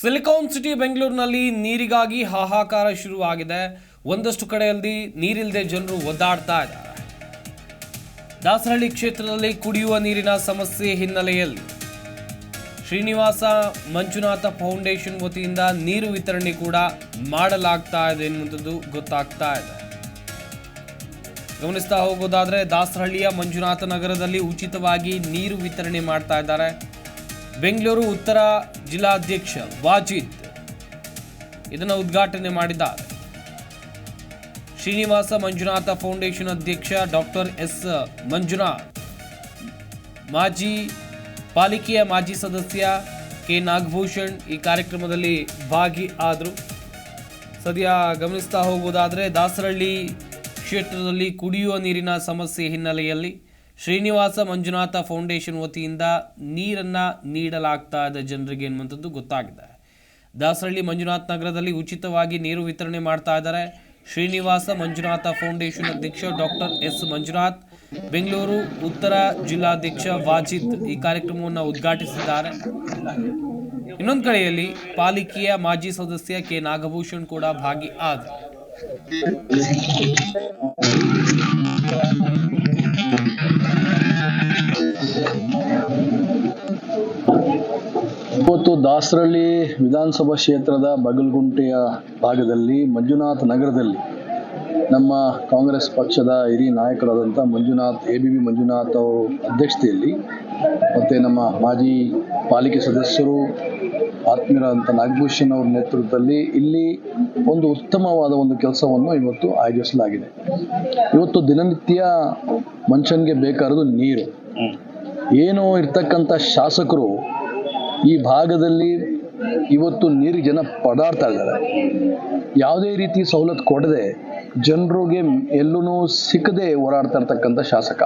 Silicon city ಬೆಂಗಳೂರಿನಲ್ಲಿ ನೀರಿಗಾಗಿ ಹಾಹಾಕಾರ ಶುರುವಾಗಿದೆ. ಒಂದಷ್ಟು ಕಡೆಯಲ್ಲಿ ನೀರಿಲ್ಲದೆ ಜನರು ಒದ್ದಾಡ್ತಾ ಇದ್ದಾರೆ. ದಾಸರಹಳ್ಳಿ ಕ್ಷೇತ್ರದಲ್ಲಿ ಕುಡಿಯುವ ನೀರಿನ ಸಮಸ್ಯೆ ಹಿನ್ನೆಲೆಯಲ್ಲಿ ಶ್ರೀನಿವಾಸ ಮಂಜುನಾಥ ಫೌಂಡೇಶನ್ ವತಿಯಿಂದ ನೀರು ವಿತರಣೆ ಕೂಡ ಮಾಡಲಾಗ್ತಾ ಇದೆ ಎನ್ನುವಂಥದ್ದು ಗೊತ್ತಾಗ್ತಾ ಇದೆ. ಗಮನಿಸ್ತಾ ಹೋಗೋದಾದ್ರೆ ದಾಸರಹಳ್ಳಿಯ ಮಂಜುನಾಥ ನಗರದಲ್ಲಿ ಉಚಿತವಾಗಿ ನೀರು ವಿತರಣೆ ಮಾಡ್ತಾ ಇದ್ದಾರೆ. ಬೆಂಗಳೂರು ಉತ್ತರ ಜಿಲ್ಲಾಧ್ಯಕ್ಷ ವಾಜಿದ್ ಇದನ್ನು ಉದ್ಘಾಟನೆ ಮಾಡಿದ್ದಾರೆ. ಶ್ರೀನಿವಾಸ ಮಂಜುನಾಥ ಫೌಂಡೇಶನ್ ಅಧ್ಯಕ್ಷ ಡಾಕ್ಟರ್ ಎಸ್ ಮಂಜುನಾಥ್, ಮಾಜಿ ಪಾಲಿಕೆಯ ಮಾಜಿ ಸದಸ್ಯ ಕೆ ನಾಗಭೂಷಣ್ ಈ ಕಾರ್ಯಕ್ರಮದಲ್ಲಿ ಭಾಗಿ ಆದರು ಸದ್ಯ ಗಮನಿಸ್ತಾ ಹೋಗುವುದಾದರೆ ದಾಸರಳ್ಳಿ ಕ್ಷೇತ್ರದಲ್ಲಿ ಕುಡಿಯುವ ನೀರಿನ ಸಮಸ್ಯೆ ಹಿನ್ನೆಲೆಯಲ್ಲಿ ಶ್ರೀನಿವಾಸ ಮಂಜುನಾಥ ಫೌಂಡೇಶನ್ ವತಿಯಿಂದ ನೀರನ್ನು ನೀಡಲಾಗ್ತಾ ಇದೆ. ಜನರಿಗೆ ಎನ್ನುವಂಥದ್ದು ಗೊತ್ತಾಗಿದೆ. ದಾಸರಳ್ಳಿ ಮಂಜುನಾಥ್ ನಗರದಲ್ಲಿ ಉಚಿತವಾಗಿ ನೀರು ವಿತರಣೆ ಮಾಡ್ತಾ ಇದ್ದಾರೆ. ಶ್ರೀನಿವಾಸ ಮಂಜುನಾಥ ಫೌಂಡೇಶನ್ ಅಧ್ಯಕ್ಷ ಡಾಕ್ಟರ್ ಎಸ್ ಮಂಜುನಾಥ್, ಬೆಂಗಳೂರು ಉತ್ತರ ಜಿಲ್ಲಾಧ್ಯಕ್ಷ ವಾಜಿದ್ ಈ ಕಾರ್ಯಕ್ರಮವನ್ನು ಉದ್ಘಾಟಿಸಿದ್ದಾರೆ. ಇನ್ನೊಂದು ಕಡೆಯಲ್ಲಿ ಪಾಲಿಕೆಯ ಮಾಜಿ ಸದಸ್ಯ ಕೆ ನಾಗಭೂಷಣ್ ಕೂಡ ಭಾಗಿ ಆದರು ದಾಸರಳ್ಳಿ ವಿಧಾನಸಭಾ ಕ್ಷೇತ್ರದ ಬಗಲ್ಗುಂಟೆಯ ಭಾಗದಲ್ಲಿ ಮಂಜುನಾಥ್ ನಗರದಲ್ಲಿ ನಮ್ಮ ಕಾಂಗ್ರೆಸ್ ಪಕ್ಷದ ಹಿರಿಯ ನಾಯಕರಾದಂಥ Manjunath A B B Manjunath ಅವರು ಅಧ್ಯಕ್ಷತೆಯಲ್ಲಿ ಮತ್ತು ನಮ್ಮ ಮಾಜಿ ಪಾಲಿಕೆ ಸದಸ್ಯರು ಆತ್ಮೀಯರಾದಂಥ ನಾಗಭೂಷಣ್ ಅವರ ನೇತೃತ್ವದಲ್ಲಿ ಇಲ್ಲಿ ಒಂದು ಉತ್ತಮವಾದ ಒಂದು ಕೆಲಸವನ್ನು ಇವತ್ತು ಆಯೋಜಿಸಲಾಗಿದೆ. ಇವತ್ತು ದಿನನಿತ್ಯ ಮನುಷ್ಯನಿಗೆ ಬೇಕಾಗಿರೋದು ನೀರು. ಏನು ಇರ್ತಕ್ಕಂಥ ಶಾಸಕರು ಈ ಭಾಗದಲ್ಲಿ ಇವತ್ತು ನೀರಿಗೆ ಜನ ಪಡಾಡ್ತಾ ಇದ್ದಾರೆ. ಯಾವುದೇ ರೀತಿ ಸವಲತ್ತು ಕೊಡದೆ ಜನರಿಗೆ ಎಲ್ಲೂ ಸಿಕ್ಕದೆ ಓಡಾಡ್ತಾ ಇರ್ತಕ್ಕಂಥ ಶಾಸಕ.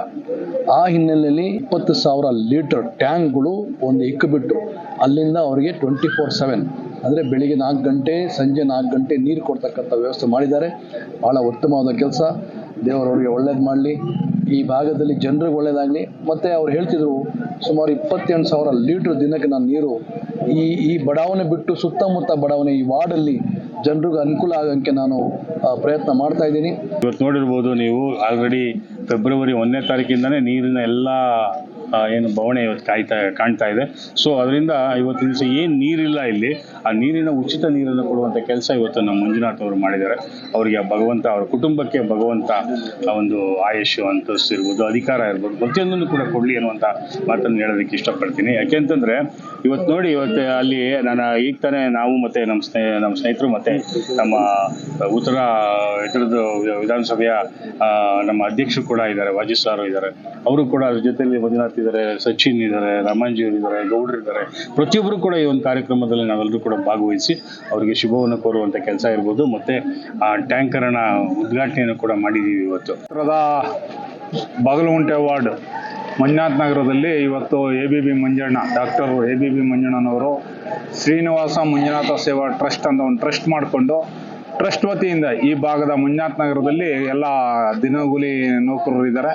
ಆ ಹಿನ್ನೆಲೆಯಲ್ಲಿ ಇಪ್ಪತ್ತು ಸಾವಿರ ಲೀಟರ್ ಟ್ಯಾಂಕ್ಗಳು ಒಂದು ಇಕ್ಕುಬಿಟ್ಟು ಅಲ್ಲಿಂದ ಅವರಿಗೆ ಟ್ವೆಂಟಿ ಫೋರ್ ಸೆವೆನ್ ಅಂದರೆ ಬೆಳಿಗ್ಗೆ ನಾಲ್ಕು ಗಂಟೆ, ಸಂಜೆ ನಾಲ್ಕು ಗಂಟೆ ನೀರು ಕೊಡ್ತಕ್ಕಂಥ ವ್ಯವಸ್ಥೆ ಮಾಡಿದ್ದಾರೆ. ಭಾಳ ಉತ್ತಮವಾದ ಕೆಲಸ. ದೇವರವರಿಗೆ ಒಳ್ಳೇದು ಮಾಡಲಿ. ಈ ಭಾಗದಲ್ಲಿ ಜನರಿಗೆ ಒಳ್ಳೇದಾಗಲಿ. ಮತ್ತು ಅವ್ರು ಹೇಳ್ತಿದ್ರು, ಸುಮಾರು ಇಪ್ಪತ್ತೆಂಟು ಸಾವಿರ ಲೀಟ್ರ್ ದಿನಕ್ಕೆ ನಾನು ನೀರು. ಈ ಈ ಬಡಾವಣೆ ಬಿಟ್ಟು ಸುತ್ತಮುತ್ತ ಬಡಾವಣೆ ಈ ವಾರ್ಡಲ್ಲಿ ಜನರಿಗೆ ಅನುಕೂಲ ಆಗೋಕ್ಕೆ ನಾನು ಪ್ರಯತ್ನ ಮಾಡ್ತಾ ಇದ್ದೀನಿ. ಇವತ್ತು ನೋಡಿರ್ಬೋದು ನೀವು, ಆಲ್ರೆಡಿ ಫೆಬ್ರವರಿ ಒಂದನೇ ತಾರೀಕಿಂದನೇ ನೀರಿನ ಎಲ್ಲ ಏನು ಬವಣೆ ಇವತ್ತು ಕಾಯ್ತಾ, ಕಾಣ್ತಾ ಇದೆ. ಸೊ ಅದರಿಂದ ಇವತ್ತಿನ ದಿವಸ ಏನು ನೀರಿಲ್ಲ ಇಲ್ಲಿ, ಆ ನೀರಿನ ಉಚಿತ ನೀರನ್ನು ಕೊಡುವಂಥ ಕೆಲಸ ಇವತ್ತು ನಮ್ಮ ಮಂಜುನಾಥ್ ಅವರು ಮಾಡಿದ್ದಾರೆ. ಅವರಿಗೆ ಭಗವಂತ, ಅವರ ಕುಟುಂಬಕ್ಕೆ ಭಗವಂತ ಒಂದು ಆಯುಷ್ಯ ಅಂತಸ್ತು ಇರ್ಬೋದು ಅಧಿಕಾರ ಇರ್ಬೋದು. ಪ್ರತಿಯೊಂದನ್ನು ಕೂಡ ಕೊಡಲಿ ಅನ್ನುವಂಥ ಮಾತನ್ನು ಹೇಳೋದಕ್ಕೆ ಇಷ್ಟಪಡ್ತೀನಿ. ಯಾಕೆಂತಂದ್ರೆ ಇವತ್ತು ನೋಡಿ, ಇವತ್ತು ಅಲ್ಲಿ ನಾನು ಈಗ ತಾನೇ ನಾವು ಮತ್ತೆ ನಮ್ಮ ಸ್ನೇಹ ನಮ್ಮ ಸ್ನೇಹಿತರು ಮತ್ತೆ ನಮ್ಮ ಉತ್ತರ, ಇದರದ್ದು ವಿಧಾನಸಭೆಯ ನಮ್ಮ ಅಧ್ಯಕ್ಷರು ಕೂಡ ಇದ್ದಾರೆ ವಾಜಿ ಸಾರು ಇದ್ದಾರೆ. ಅವರು ಕೂಡ ಅದ್ರ ಜೊತೆಯಲ್ಲಿ ಮಂಜುನಾಥ್ ಇದ್ದಾರೆ, ಸಚಿನ್ ಇದ್ದಾರೆ, ರಾಮಾಂಜಿ ಇದ್ದಾರೆ ಗೌಡ್ರು ಇದ್ದಾರೆ. ಪ್ರತಿಯೊಬ್ಬರು ಕೂಡ ಈ ಒಂದು ಕಾರ್ಯಕ್ರಮದಲ್ಲಿ ನಾವೆಲ್ಲರೂ ಕೂಡ ಭಾಗವಹಿಸಿ ಅವರಿಗೆ ಶುಭವನ್ನು ಕೋರುವಂಥ ಕೆಲಸ ಇರ್ಬೋದು. ಮತ್ತು ಆ ಟ್ಯಾಂಕರ್ನ ಉದ್ಘಾಟನೆಯನ್ನು ಕೂಡ ಮಾಡಿದ್ದೀವಿ ಇವತ್ತು. ಬಾಗಲಗುಂಟೆ ವಾರ್ಡ್ ಮಂಜುನಾಥ್ ನಗರದಲ್ಲಿ ಇವತ್ತು A B B Manjanna, doctor A B B ಮಂಜಣ್ಣನವರು Srinivasa Manjunatha Seva trust ಅಂತ ಒಂದು ಟ್ರಸ್ಟ್ ಮಾಡಿಕೊಂಡು ಟ್ರಸ್ಟ್ ವತಿಯಿಂದ ಈ ಭಾಗದ ಮಂಜುನಾಥ್ ನಗರದಲ್ಲಿ ಎಲ್ಲ ದಿನಗೂಲಿ ನೌಕರರು ಇದ್ದಾರೆ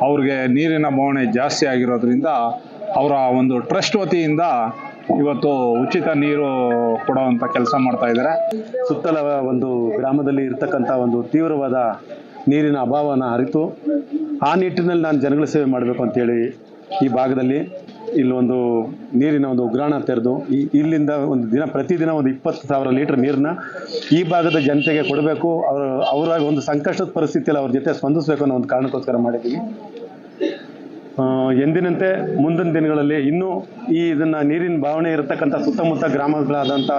ಅವ್ರಿಗೆ ನೀರಿನ ಬವಣೆ ಜಾಸ್ತಿ ಆಗಿರೋದ್ರಿಂದ ಅವರ ಒಂದು ಟ್ರಸ್ಟ್ ವತಿಯಿಂದ ಇವತ್ತು ಉಚಿತ ನೀರು ಕೊಡುವಂಥ ಕೆಲಸ ಮಾಡ್ತಾ ಇದ್ದಾರೆ. ಸುತ್ತಲ ಒಂದು ಗ್ರಾಮದಲ್ಲಿ ಇರ್ತಕ್ಕಂಥ ಒಂದು ತೀವ್ರವಾದ ನೀರಿನ ಅಭಾವನ ಅರಿತು ಆ ನಿಟ್ಟಿನಲ್ಲಿ ನಾನು ಜನಗಳ ಸೇವೆ ಮಾಡಬೇಕು ಅಂತೇಳಿ ಈ ಭಾಗದಲ್ಲಿ ಇಲ್ಲೊಂದು ನೀರಿನ ಒಂದು ಉಗ್ರಾಣ ತೆರೆದು ಇಲ್ಲಿಂದ ಒಂದು ದಿನ, ಪ್ರತಿದಿನ ಒಂದು ಇಪ್ಪತ್ತು ಸಾವಿರ ಲೀಟರ್ ನೀರನ್ನ ಈ ಭಾಗದ ಜನತೆಗೆ ಕೊಡಬೇಕು. ಅವರ ಅವರ ಒಂದು ಸಂಕಷ್ಟದ ಪರಿಸ್ಥಿತಿಯಲ್ಲಿ ಅವ್ರ ಜೊತೆ ಸ್ಪಂದಿಸಬೇಕು ಅನ್ನೋ ಒಂದು ಕಾರಣಕ್ಕೋಸ್ಕರ ಮಾಡಿದ್ದೀವಿ. ಎಂದಿನಂತೆ ಮುಂದಿನ ದಿನಗಳಲ್ಲಿ ಇನ್ನೂ ಈ ಇದನ್ನ ನೀರಿನ ಭಾವನೆ ಇರತಕ್ಕಂಥ ಸುತ್ತಮುತ್ತ ಗ್ರಾಮಗಳಾದಂಥ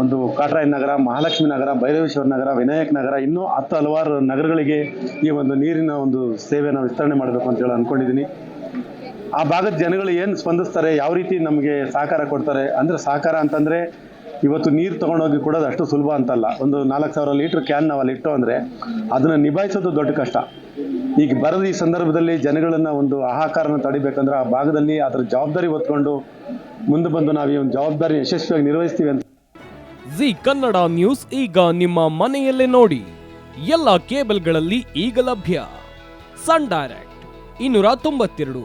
ಒಂದು ಕಾಟ್ರಾಯ ನಗರ, ಮಹಾಲಕ್ಷ್ಮಿ ನಗರ, ಭೈರವೇಶ್ವರ ನಗರ, ವಿನಾಯಕ್ ನಗರ, ಇನ್ನೂ ಹತ್ತು ಹಲವಾರು ನಗರಗಳಿಗೆ ಈ ಒಂದು ನೀರಿನ ಒಂದು ಸೇವೆಯನ್ನು ವಿಸ್ತರಣೆ ಮಾಡಬೇಕು ಅಂತ ಹೇಳಿ ಅನ್ಕೊಂಡಿದ್ದೀನಿ. ಆ ಭಾಗದ ಜನಗಳು ಏನು ಸ್ಪಂದಿಸ್ತಾರೆ, ಯಾವ ರೀತಿ ನಮಗೆ ಸಹಕಾರ ಕೊಡ್ತಾರೆ, ಅಂದರೆ ಸಹಕಾರ ಅಂತಂದರೆ ಇವತ್ತು ನೀರು ತೊಗೊಂಡೋಗಿ ಕೊಡೋದು ಅಷ್ಟು ಸುಲಭ ಅಂತಲ್ಲ. ಒಂದು ನಾಲ್ಕು ಸಾವಿರ ಲೀಟ್ರ್ ಕ್ಯಾನ್ ನಾವು ಅಲ್ಲಿ ಇಟ್ಟು ಅಂದರೆ ಅದನ್ನು ನಿಭಾಯಿಸೋದು ದೊಡ್ಡ ಕಷ್ಟ. ಈಗ ಬರದ ಈ ಸಂದರ್ಭದಲ್ಲಿ ಜನಗಳನ್ನು ಒಂದು ಆಹಾಕಾರನ ತಡಿಬೇಕಂದ್ರೆ ಆ ಭಾಗದಲ್ಲಿ ಅದರ ಜವಾಬ್ದಾರಿ ಹೊತ್ಕೊಂಡು ಮುಂದೆ ಬಂದು ನಾವು ಈ ಒಂದು ಜವಾಬ್ದಾರಿ ಯಶಸ್ವಿಯಾಗಿ ನಿರ್ವಹಿಸ್ತೀವಿ ಅಂತ. ಜಿ ಕನ್ನಡ ನ್ಯೂಸ್ ಈಗ ನಿಮ್ಮ ಮನೆಯಲ್ಲೇ ನೋಡಿ. ಎಲ್ಲ ಕೇಬಲ್ಗಳಲ್ಲಿ ಈಗ ಲಭ್ಯ. ಸನ್ ಡೈರೆಕ್ಟ್, ಇನ್ನೂರ ತೊಂಬತ್ತೆರಡು.